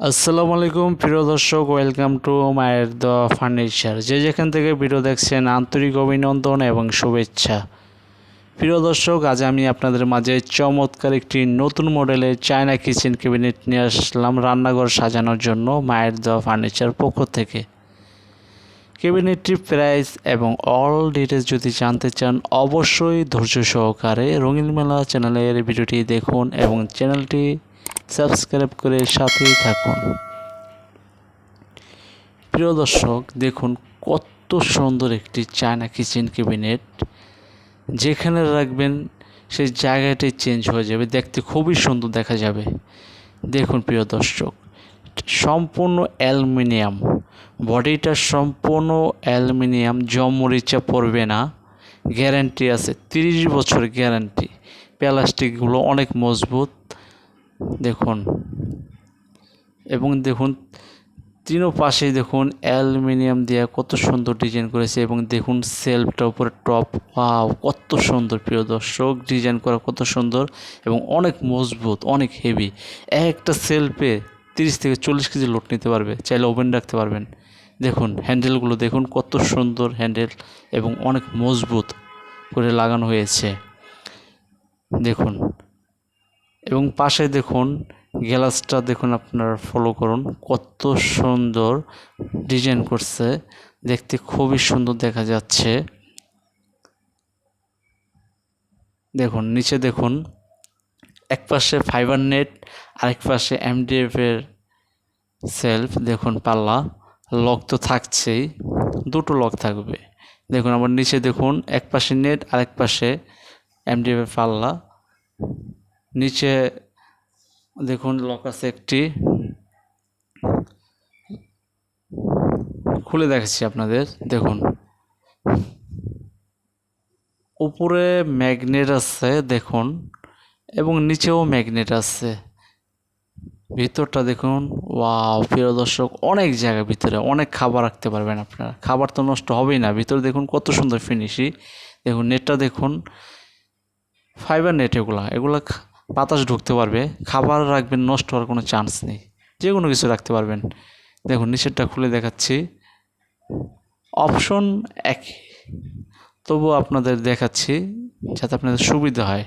আসসালামু আলাইকুম, প্রিয় দর্শক, ওয়েলকাম টু মায়ের দ ফার্নিচার যে যেখান থেকে ভিডিও দেখছেন, আন্তরিক অভিনন্দন এবং শুভেচ্ছা। প্রিয় দর্শক, আজ আমি আপনাদের মাঝে চমৎকার একটি নতুন মডেলের চায়না কিচেন ক্যাবিনেট নিয়ে আসলাম রান্নাঘর সাজানোর জন্য মায়ের দ ফার্নিচার পক্ষ থেকে। ক্যাবিনেটটির প্রাইস এবং অল ডিটেলস যদি জানতে চান, অবশ্যই ধৈর্য সহকারে রঙিন মেলা চ্যানেলের ভিডিওটি দেখুন এবং চ্যানেলটি সাবস্ক্রাইব করে সাথেই থাকুন। প্রিয় দর্শক, দেখুন কত সুন্দর একটি চায়না কিচেন ক্যাবিনেট। যেখানে রাখবেন, সেই জায়গাটি চেঞ্জ হয়ে যাবে। দেখতে খুবই সুন্দর দেখা যাবে। দেখুন প্রিয় দর্শক, সম্পূর্ণ অ্যালুমিনিয়াম। বডিটা সম্পূর্ণ অ্যালুমিনিয়াম, জমরিচা পড়বে না। গ্যারান্টি আছে, তিরিশ বছর গ্যারান্টি। প্লাস্টিকগুলো অনেক মজবুত। দেখুন। এবং দেখুন, তিনও পাশেই দেখুন অ্যালুমিনিয়াম দিয়ে কত সুন্দর ডিজাইন করেছে এবং দেখুন সেলফটা উপরে টপ। ওয়াও, কত সুন্দর, প্রিয় দর্শক। ডিজাইন করা কত সুন্দর এবং অনেক মজবুত, অনেক হেভি। একটা সেলফে তিরিশ থেকে চল্লিশ কেজি লোড নিতে পারবে, চাইলে ওভেন রাখতে পারবেন। দেখুন, হ্যান্ডেলগুলো দেখুন, কত সুন্দর হ্যান্ডেল এবং অনেক মজবুত করে লাগানো হয়েছে। দেখুন এবং পাশে দেখুন, গ্লাসটা দেখুন আপনার ফলো করুন, কত সুন্দর ডিজাইন করছে, দেখতে খুবই সুন্দর দেখা যাচ্ছে। দেখুন, নিচে দেখুন, এক পাশে ফাইবার নেট আরেক পাশে এমডিএফ এর সেলফ দেখুন পাল্লা লক তো থাকছেই, দুটো লক থাকবে। দেখুন, আবার নিচে দেখুন, এক পাশে নেট আরেক পাশে এমডিএফ এর পাল্লা। নিচে দেখুন লক আছে একটি। খুলে দেখাচ্ছি আপনাদের, দেখুন। উপরে ম্যাগনেট আছে, দেখুন, এবং নিচেও ম্যাগনেট আছে। ভিতরটা দেখুন ওয়াও প্রিয় দর্শক, অনেক জায়গা ভিতরে, অনেক খাবার রাখতে পারবেন আপনারা। খাবার তো নষ্ট হবেই না, ভিতরে দেখুন কত সুন্দর ফিনিশি দেখুন নেটটা দেখুন ফাইবার নেট এগুলা এগুলা বাতাস ঢুকতে পারবে, খাবার রাখবেন, নষ্ট হওয়ার কোনো চান্স নেই। যে কোনো কিছু রাখতে পারবেন। দেখুন নিচেরটা খুলে দেখাচ্ছি। অপশন একই তবুও আপনাদের দেখাচ্ছি, যাতে আপনাদের সুবিধা হয়।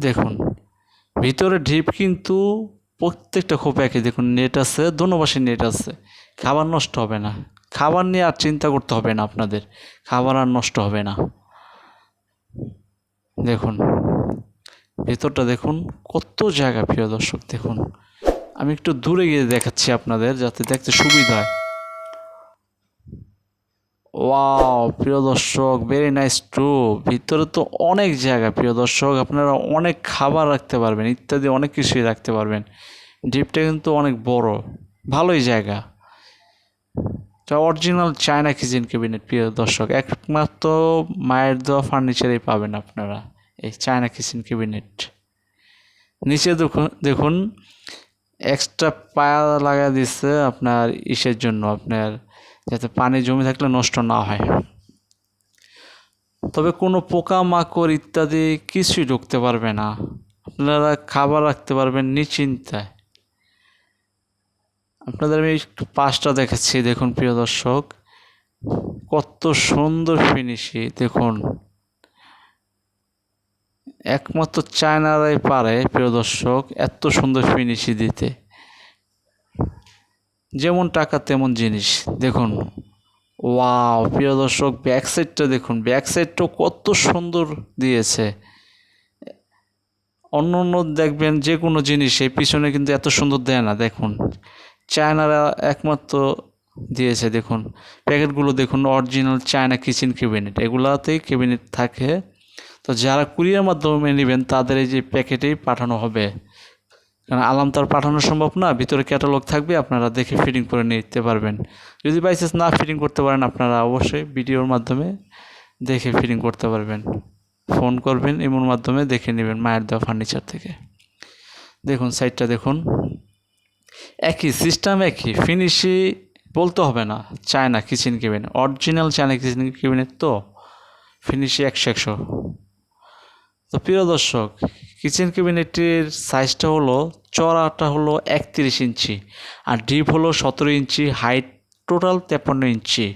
দেখুন, ভিতরে ঢিপ কিন্তু প্রত্যেকটা খোপ একই। দেখুন নেট আছে, দোনো নেট আছে। খাবার নষ্ট হবে না। খাবার নিয়ে আর চিন্তা করতে হবে না আপনাদের। খাবার আর নষ্ট হবে না। দেখুন, ভেতরটা দেখুন, কত জায়গা প্রিয় দর্শক, দেখুন। আমি একটু দূরে গিয়ে দেখাচ্ছি আপনাদের যাতে দেখতে সুবিধা হয়। ওয়াও, প্রিয় দর্শক ভেরি নাইস টু ভিতরে তো অনেক জায়গা প্রিয় দর্শক, আপনারা অনেক খাবার রাখতে পারবেন, ইত্যাদি অনেক কিছুই রাখতে পারবেন। ডিপটা কিন্তু অনেক বড়, ভালোই জায়গা। এটা অরিজিনাল চায়না কিচেন ক্যাবিনেট প্রিয় দর্শক, একমাত্র মায়ের দেওয়া ফার্নিচারেই পাবেন আপনারা। এই চায়না কিচেন ক্যাবিনেট নিচে দেখুন দেখুন এক্সট্রা পায়া লাগা দিচ্ছে আপনার ইসের জন্য, আপনার যাতে পানি জমে থাকলে নষ্ট না হয়। তবে কোনো পোকা মাকড় ইত্যাদি কিছুই ঢুকতে পারবে না। আপনারা খাবার রাখতে পারবেন নিশ্চিন্তায়। আপনাদের আমি একটু পাশটা দেখাচ্ছি, দেখুন প্রিয় দর্শক। কত সুন্দর ফিনিশি দেখুন। একমাত্র চায়নারাই পারে, প্রিয় দর্শক, এত সুন্দর ফিনিশি দিতে। যেমন টাকা, তেমন জিনিস। দেখুন, ওয়াও, প্রিয় দর্শক ব্যাক সাইডটা দেখুন ব্যাক সাইডটাও কত সুন্দর দিয়েছে। অন্য অন্য দেখবেন যে কোনো জিনিস পিছনে কিন্তু এত সুন্দর দেয় না। দেখুন, চায়নারা একমাত্র দিয়েছে, দেখুন। প্যাকেটগুলো দেখুন অরিজিনাল চায়না কিচেন ক্যাবিনেট এগুলাতেই ক্যাবিনেট থাকে তো যারা কুরিয়ার মাধ্যমে নেবেন, তাদের এই যে প্যাকেটেই পাঠানো হবে। কারণ আলাম তার পাঠানো সম্ভব না, ভিতরে ক্যাটালগ থাকবে, আপনারা দেখে ফিটিং করে নিতে পারবেন। যদি বাইচান্স না ফিটিং করতে পারেন, আপনারা অবশ্যই ভিডিওর মাধ্যমে দেখে ফিটিং করতে পারবেন। ফোন করবেন এমন মাধ্যমে দেখে নেবেন মায়ের দেওয়া ফার্নিচার থেকে। দেখুন সাইডটা দেখুন। একই সিস্টেম একই ফিনিশি বলতে হবে না China kitchen cabinet original China kitchen cabinet তো ফিনিশি একশো একশো। তো প্রিয় দর্শক কিচেন ক্যাবিনেটের সাইজটা হলো চড়াটা হলো একত্রিশ ইঞ্চি আর ডিপ হলো সতেরো ইঞ্চি হাইট টোটাল তেপান্ন ইঞ্চি।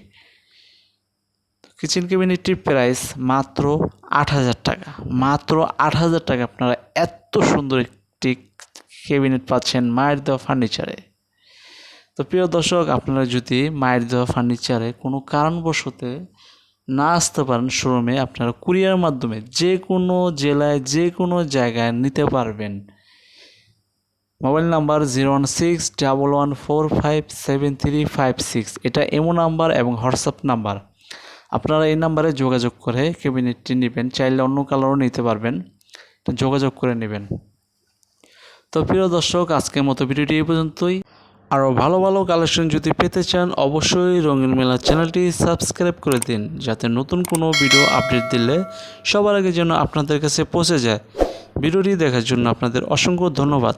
কিচেন ক্যাবিনেটটির প্রাইস মাত্র আট হাজার টাকা। মাত্র আট হাজার টাকা আপনারা এত সুন্দর একটি ক্যাবিনেট পাচ্ছেন মায়ের দেওয়া ফার্নিচারে তো প্রিয় দর্শক, আপনারা যদি মায়ের দেওয়া ফার্নিচারে কোনো কারণবশতে না আসতে পারেন শোরুমে আপনারা কুরিয়ার মাধ্যমে যে কোনো জেলায় যে কোনো জায়গায় নিতে পারবেন। Mobile number zero one six double one four five seven three five six. এটা এমো নাম্বার এবং হোয়াটসঅ্যাপ নাম্বার। আপনারা এই নাম্বারে যোগাযোগ করে ক্যাবিনেটটি নেবেন, চাইলে অন্য কালারও নিতে পারবেন। যোগাযোগ করে নেবেন। তো প্রিয় দর্শক, আজকের মতো ভিডিওটি এই পর্যন্তই। আরও ভালো ভালো কালেকশন যদি পেতে চান, অবশ্যই রঙিন মেলা চ্যানেলটি সাবস্ক্রাইব করে দিন, যাতে নতুন কোনো ভিডিও আপডেট দিলে সবার আগে যেন আপনাদের কাছে পৌঁছে যায়। ভিডিওটি দেখার জন্য আপনাদের অসংখ্য ধন্যবাদ।